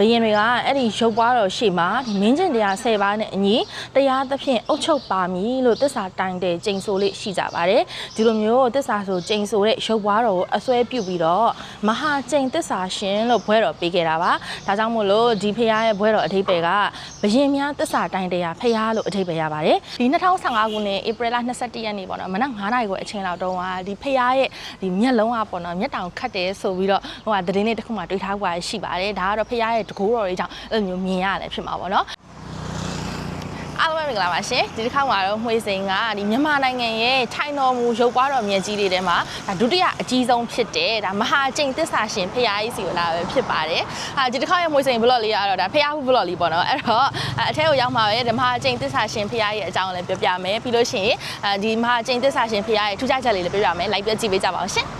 ဘယင်တွေကအဲ့ဒီရုပ်ပွားတော်ရှေ့မှာဒီမင်းကျင်တရား၁၀ပါးနဲ့အညီတရားသဖြင့်အုပ်ချုပ်ပါမည်လို့တစ္ဆာတိုင်တဲ့ကျိန်ဆိုလေးရှိကြပါတယ်ဒီလိုမျိုးတစ္ဆာဆိုကျိန်ဆိုတဲ့ရုပ်ပွားတော်ကိုအစွဲပြုပြီးတော့မဟာကျိန်တစ္ဆာရှင်လို့ဘွဲတော်ပေးခဲ့တာပါဒါကြောင့်မို့လို့ဒီဖရာရဲ့ဘွဲတော်အထိပ္ပယ်က ဘယင်များတစ္ဆာတိုင်တရားဖရာလို့အထိပ္ပယ်ရပါတယ်ဒီ2015ခုနှစ်ဧပြီလ22ရက်နေ့ပေါ့နော်မနက်9:00နာရီခွဲအချိန်လောက်တုန်းကဒီဖရာရဲ့ဒီမျက်လုံးကပေါ့နော်မျက်တောင်ခတ်တယ်ဆိုပြီးတော့ဟိုကသတင်းလေးတစ်ခုမှတွေ့ထား qua ရှိပါတယ်ဒါကတော့ဖရာရဲ့တကူတော်လေးကြောင့်အဲ့လိုမျိုးမြင်ရတယ်ဖြစ်မှာပေါ့နော်အားလုံးပဲ မင်္ဂလာပါရှင်ဒီတစ်ခါမှာတော့မှွေစိန်ကဒီမြန်မာနိုင်ငံရဲ့ထိုင်တော်မူရုပ်ပွားတော်မြတ်ကြီးတွေထဲမှာဒါဒုတိယအကြီးဆုံးဖြစ်တယ်ဒါမဟာကျိန်သစ္စာရှင်ဖရာကြီးစီကိုလာပဲဖြစ်ပါတယ်ဟာဒီတစ်ခါရဲ့မှွေစိန်ဘလော့လေးကတော့ဒါဖရာဟုဘလော့လေးပေါ့နော်အဲ့တော့အထဲကိုရောက်မှာပဲဒီမဟာကျိန်သစ္စာရှင်ဖရာကြီးရဲ့အကြောင်းလည်းပြောပြမယ်ပြီးလို့ရှိရင်အဲဒီမဟာကျိန်သစ္စာရှင်ဖရာရဲ့ထူးခြားချက်လေးလည်းပြောပြမယ်လိုက်ပြကြည့်ပေးကြပါအောင်ရှင်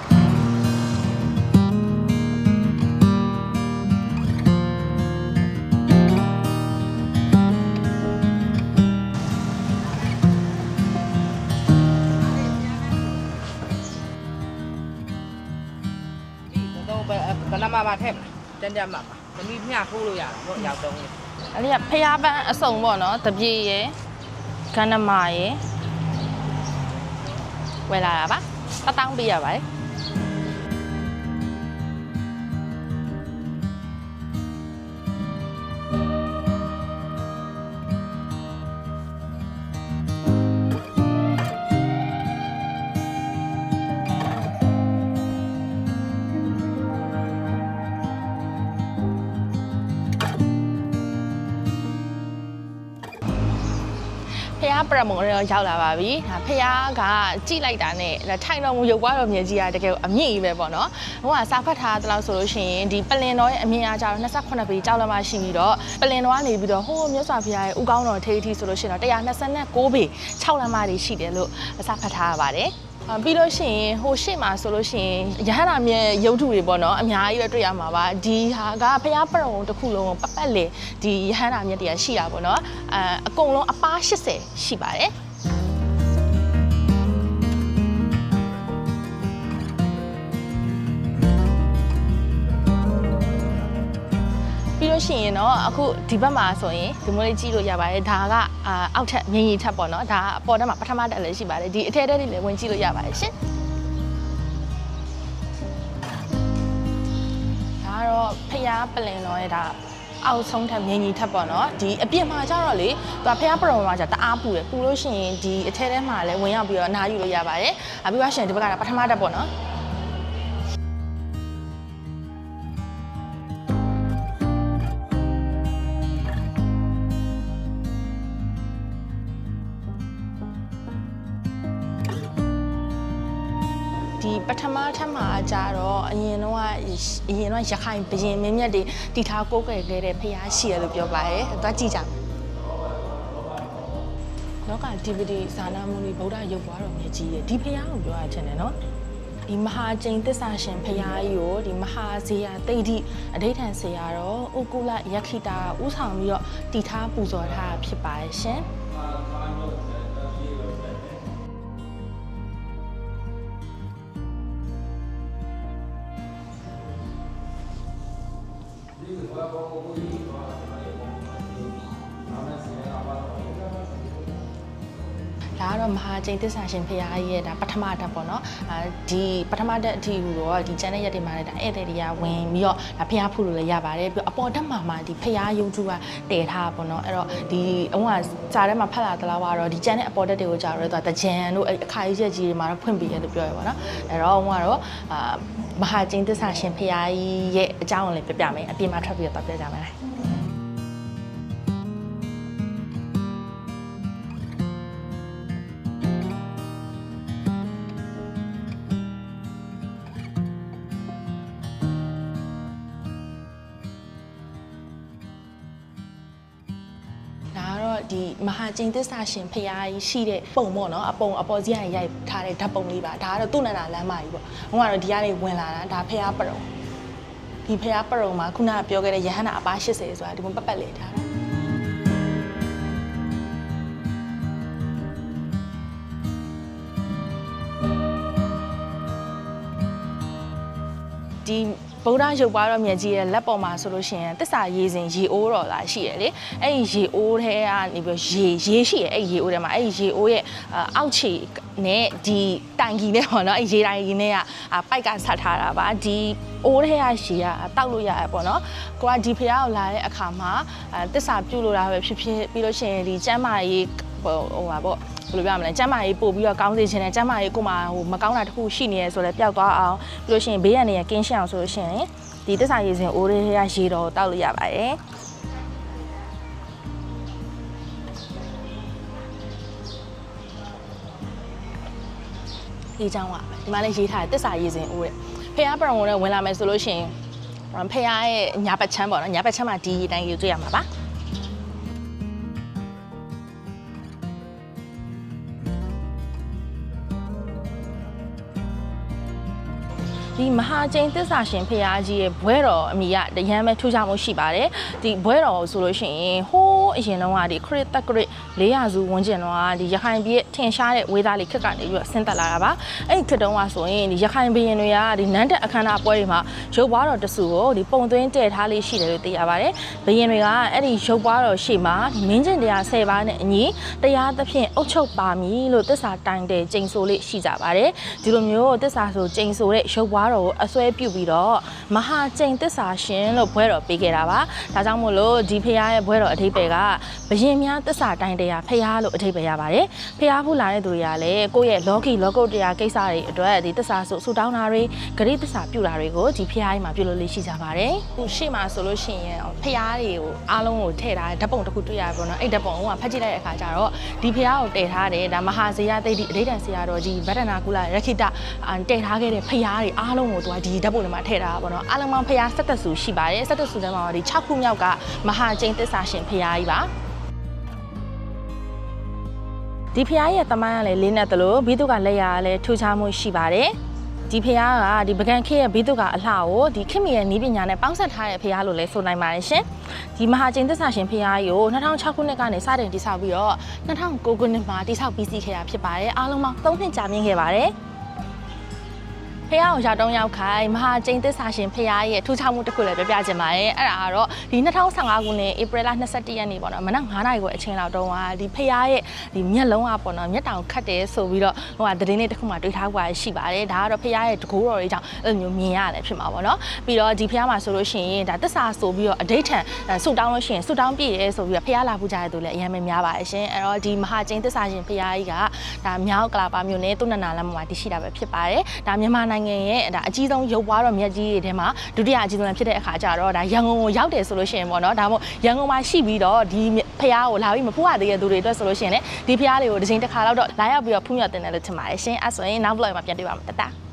ဘယ်နှမမထက်မှာတန်တန်မှာပါသမီးမျှထိုးလို့ရတာပေါ့ရောက်တော့လေအဲ့ဒီကဖရာပန်းအစုံပေါ့နော်တပြေရယ်ကန္နမရယ်ဝယ်လာတာပါတတောင်းပေးရပါတယ် ဖះပရမုံရောရောက်လာပါပြီဒါဖះကကြိလိုက်တာနဲ့ဒါထိုင်တော်မူရုပ်ပွားတော်မြည်ကြီးကတကယ်အမြင့်ကြီးပဲပေါ့နော်ဟိုကစာဖတ်ထားတလို့ဆိုလို့ရှိရင်ဒီပလင်တော်ရဲ့အမြင့်အားကြတော့28ပေကြောက်လမရှိပြီးတော့ပလင်တော်ကနေပြီးတော့ဟိုးမြတ်စွာဘုရားရဲ့ဥကောင်းတော်ထေးထီဆိုလို့ရှိရင်တော့129ပေ6လမ်းမတွေရှိတယ်လို့စာဖတ်ထားရပါတယ်အာ ပြီးလို့ရှိရင်ဟိုရှေ့မှာဆိုလို့ရှိရင်ရဟန္တာမြတ်ရုပ်ထုတွေပေါ့နော်အများကြီးပဲတွေ့ရမှာပါဒီဟာကဘုရားပရုံတစ်ခုလုံးကိုပတ်ပတ်လေဒီရဟန္တာမြတ်တွေကရှိတာပေါ့နော်အဲအကုန်လုံးအပား80ရှိပါတယ် လို့ရှိရင်တော့အခုဒီဘက်မှာဆိုရင်ဒီမိုးလေးကြည့်လို့ရပါတယ်ဒါကအာအောက်ထက်မြင်းရီထက်ပေါ့နော်ဒါအပေါ်တက်မှာပထမတက်လည်းရှိပါတယ်ဒီအထက်တက်တွေလည်းဝင်ကြည့်လို့ရပါတယ်ရှင်ဒါကတော့ဖျားပလင်တော်ရဲ့ဒါအောက်ဆုံးထက်မြင်းကြီးထက်ပေါ့နော်ဒီအပြင်မှာကျတော့လေသူကဖျားပရုံမှာကျတအားပူတယ်ပူလို့ရှိရင်ဒီအထက်ထဲမှာလည်းဝင်ရောက်ပြီးတော့အနားယူလို့ရပါတယ်အပြီးတော့ရှင်ဒီဘက်ကပထမတက်ပေါ့နော် ပထမထပ်မှာကြတော့အရင်တော့အရင်တော့ရခိုင်ဘရင်မင်းမြတ်တွေတီထားကိုးကွယ်ခဲ့တဲ့ဖះရှိရလို့ပြောပါတယ်။သွားကြည့်ကြမယ်။လောကဒီပတိဇာနာမုနီဗုဒ္ဓရုပ်ပွားတော်မြတ်ကြီးရဲ့ဒီဖះကိုပြောရချင်တယ်နော်။ဒီမဟာကျိန်သစ္စာရှင်ဖះကြီးကိုဒီမဟာဇေယတိဋ္ဌိအဋိဌံဆရာတော်ဥကုလယက္ခိတာဥဆောင်ပြီးတော့တီထားပူဇော်ထားတာဖြစ်ပါရဲ့ရှင်။ ဒါ ကတော့မဟာကျိန်သစ္စာရှင်ဖရာကြီးရဲ့ဒါပထမတက်ပေါ့နော်အဲဒီပထမတက်အထိဟူတော့ဒီကျန်တဲ့ရက်တွေမှာလည်းဒါဧည့်သည်တွေကဝင်ပြီးတော့ဒါဖရာဖူလို့လည်းရပါတယ်ပြီးတော့အပေါ်တက်မှာမှာဒီဖရာယုံကျူကတည်ထားပေါ့နော်အဲ့တော့ဒီအုံးကစာထဲမှာဖတ်လာသလားကတော့ဒီကျန်တဲ့အပေါ်တက်တွေကိုကြာတော့သူကတကြံတို့အဲ့အခါကြီးချက်ကြီးတွေမှာတော့ဖွင့်ပေးရလို့ပြောရပါတော့အဲ့တော့အုံးကတော့အာမဟာကျိန်သစ္စာရှင်ဖရာကြီးရဲ့အကြောင်းကိုလည်းပြပြမယ်အပြင်မှာထွက်ပြီးတော့ပြပြကြမယ် ဒါကတော့ဒီမဟာကျိန်သစ္စာရှင်ဖရာကြီးရှိတဲ့ပုံပေါ့နော်အပုံအပေါ်စီးကနေရိုက်ထားတဲ့ဓာတ်ပုံလေးပါဒါကတော့သူ့နန္ဒာလမ်းမကြီးပေါ့ဟိုကတော့ဒီကနေဝင်လာတာဒါဖရာပရုံဒီဖရာပရုံမှာခုနကပြောခဲ့တဲ့ယဟန္တာအပါ80ဆိုတာဒီပုံပတ်ပတ်လေထားတာဒီ ဗုဒ္ဓရုပ်ပွားတော်မြတ်ကြီးရဲ့လက်ပေါ်မှာဆိုလို့ရှိရင်တစ္ဆာရေစဉ်ရေအိုးတော်လာရှိရလေအဲ့ဒီရေအိုးထဲကနေပြီးရေရေရှိရအဲ့ဒီရေအိုးထဲမှာအဲ့ဒီရေအိုးရဲ့အောက်ခြေနဲ့ဒီတိုင်ကြီးနဲ့ပေါ့နော်အဲ့ရေတိုင်ကြီးနဲ့ကပိုက်ကဆက်ထားတာပါဒီအိုးထဲကရေကတောက်လို့ရရပေါ့နော်ကိုကဒီဖះကိုလာတဲ့အခါမှာအဲတစ္ဆာပြုတ်လို့တာပဲဖြစ်ဖြစ်ပြီးလို့ရှိရင်ဒီကျမ်းမာရေးဟိုဟိုပါပေါ့ ဘယ်လိုပြောမလဲကျမ်းမာရေးပို့ပြီးတော့ကောင်းစေချင်တယ်ကျမ်းမာရေးကိုမှဟိုမကောင်းတာတစ်ခုရှိနေရဲဆိုလဲပျောက်သွားအောင်ပြီးလို့ရှိရင်ဘေးရန်တွေကင်းရှင်းအောင်ဆိုလို့ရှိရင်ဒီတစ္ဆာရေးစဉ်အိုးလေးရရေတော်တောက်လို့ရပါတယ်ဒီကြောင်းပါဒီမှာလည်းရေးထားတယ်တစ္ဆာရေးစဉ်အိုးတဲ့ဖះပရံဝင်နဲ့ဝင်လာမယ်ဆိုလို့ရှိရင်ဖះရဲ့ညာဘက်ချမ်းပေါ့နော်ညာဘက်ချမ်းမှာဒီရေတိုင်းရေတွေ့ရမှာပါ ဒီမဟာကျိန်သစ္စာရှင်ဖရာကြီးရဲ့ဘွဲတော်အမိကတရမ်းပဲထူးခြားမှုရှိပါတယ်ဒီဘွဲတော်ဆိုလို့ရှိရင်ဟိုးအရင်တုန်းကဒီခရစ်တက်ဂရစ်400စုဝန်းကျင်တော့ဒီရခိုင်ပြည်ထင်ရှားတဲ့ဝေသားလေးခက်ကနေပြီးတော့ဆင်းသက်လာတာပါအဲ့ဒီခက်တုန်းကဆိုရင်ဒီရခိုင်ပြည်ရင်တွေကဒီနန်းတက်အခမ်းအနားပွဲတွေမှာရုပ်ပွားတော်တဆူကိုဒီပုံသွင်းတည်ထားလေးရှိတယ်လို့သိရပါတယ်ဘရင်တွေကအဲ့ဒီရုပ်ပွားတော်ရှေ့မှာဒီမင်းကျင်တရား10ပါးနဲ့အညီတရားသဖြင့်အုပ်ချုပ်ပါမည်လို့သစ္စာတိုင်တဲ့ကျိန်ဆိုလေးရှိကြပါတယ်ဒီလိုမျိုးသစ္စာဆိုကျိန်ဆိုတဲ့ရုပ်ပွားတော်ကိုအစွဲပြုတ်ပြီးတော့မဟာကျိန်သစ္စာရှင်လို့ဘွဲတော်ပေးခဲ့တာပါဒါကြောင့်မို့လို့ဒီဖះရဲ့ဘွဲတော်အထိပ္ပယ်ကဘရင်များသစ္စာတိုင်တရားဖះလို့အထိပ္ပယ်ရပါတယ်ဖះဖို့လာတဲ့သူတွေကလည်းကိုယ့်ရဲ့လောကီလောကုတ္တရာကိစ္စတွေအတွက်ဒီသစ္စာဆိုဆူတောင်းတာတွေဂရိသစ္စာပြုတာတွေကိုဒီဖះကြီးမှာပြုလို့လေးရှိကြပါတယ်ခုရှေ့မှာဆိုလို့ရှိရင်ဖះတွေကိုအားလုံးကိုထည့်ထားတဲ့ဓာတ်ပုံတစ်ခုတွေ့ရပါတော့အဲ့ဓာတ်ပုံကဖတ်ကြည့်လိုက်တဲ့အခါကျတော့ဒီဖះကိုတည်ထားတယ်ဒါမဟာဇေယသိတိအဋိဌံဆရာတော်ကြီးဗဒ္ဒနာကုလရခိတတည်ထားခဲ့တဲ့ဖះတွေအားလုံးကိုသူကဒီဓာတ်ပုံတွေမှာထည့်ထားတာပေါ့နော်အားလုံးပေါင်းဖះဆက်သက်စုရှိပါတယ်ဆက်သက်စုထဲမှာဒီ6ခုမြောက်ကမဟာကျိန်သစ္စာရှင်ဖះကြီးပါဒီဖះရဲ့တမန်ကလည်းလေးနဲ့တလို့ဘိတုကလက်ရကလည်းထူခြားမှုရှိပါတယ်ဒီဖះကဒီပကံခေရဲ့ဘိတုကအလှကိုဒီခင်မီရဲ့နီးပညာနဲ့ပေါင်းစပ်ထားတဲ့ဖះလို့လည်းဆိုနိုင်ပါတယ်ရှင်ဒီမဟာကျိန်သစ္စာရှင်ဖះကြီးကို2006ခုနှစ်ကနေစတင်တည်ဆောက်ပြီးတော့2009ခုနှစ်မှာတည်ဆောက်ပြီးစီးခဲ့တာဖြစ်ပါတယ်အားလုံးပေါင်း3နှစ်ကြာမြင့်ခဲ့ပါတယ် ဖះအောင်ရောက်တော့ရောက်ခိုင်မဟာကျိန်သစ္စာရှင်ဖះရဲ့ထူးခြားမှုတစ်ခုလည်းပြပြချင်ပါတယ်အဲ့ဒါကတော့ဒီ2015ခုနှစ်ဧပြီလ22ရက်နေ့ပေါ့နော်မနက်9:00နာရီခွဲအချိန်လောက်တုန်းကဒီဖះရဲ့ဒီမျက်လုံးကပေါ့နော်မျက်တောင်ခတ်တယ်ဆိုပြီးတော့ဟိုကသတင်းလေးတစ်ခုမှတွေ့ထားကြရှိပါတယ်ဒါကတော့ဖះရဲ့တကူတော်တွေကြောင့်အဲ့လိုမျိုးမြင်ရတယ်ဖြစ်မှာပေါ့နော်ပြီးတော့ဒီဖះမှာဆိုလို့ရှိရင်ဒါသစ္စာဆိုပြီးတော့အဋိဋ္ဌံဆူတောင်းလို့ရှိရင်ဆူတောင်းပြည့်ရဲဆိုပြီးတော့ဖះလာပူကြတဲ့သူလည်းအများများပါတယ်ရှင်အဲ့တော့ဒီမဟာကျိန်သစ္စာရှင်ဖះကြီးကဒါမြောက်ကလာပါမျိုးနဲ့သူ့နနာလမ်းမှာတည်ရှိတာပဲဖြစ်ပါတယ်ဒါမြန်မာနိုင်ငံရဲ့ဒါအကြီးဆုံးရုပ်ပွားတော်မြတ်ကြီးတွေထဲမှာဒုတိယအကြီးဆုံးဖြစ်တဲ့အခါကျတော့ဒါရန်ကုန်ကိုရောက်တယ်ဆိုလို့ရှိရင်ပေါ့နော်ဒါမှမဟုတ်ရန်ကုန်မှာရှိပြီးတော့ဒီဖះကိုလာပြီးမဖူးရသေးတဲ့သူတွေအတွက်ဆိုလို့ရှိရင်လည်းဒီဖះလေးကိုတစ်ချိန်တစ်ခါတော့လာရောက်ပြီးတော့ဖူးမြော်တင်တယ်လို့ထင်ပါတယ်ရှင်အဲ့ဆိုရင်နောက် vlog မှာပြန်တွေ့ပါမယ်တတ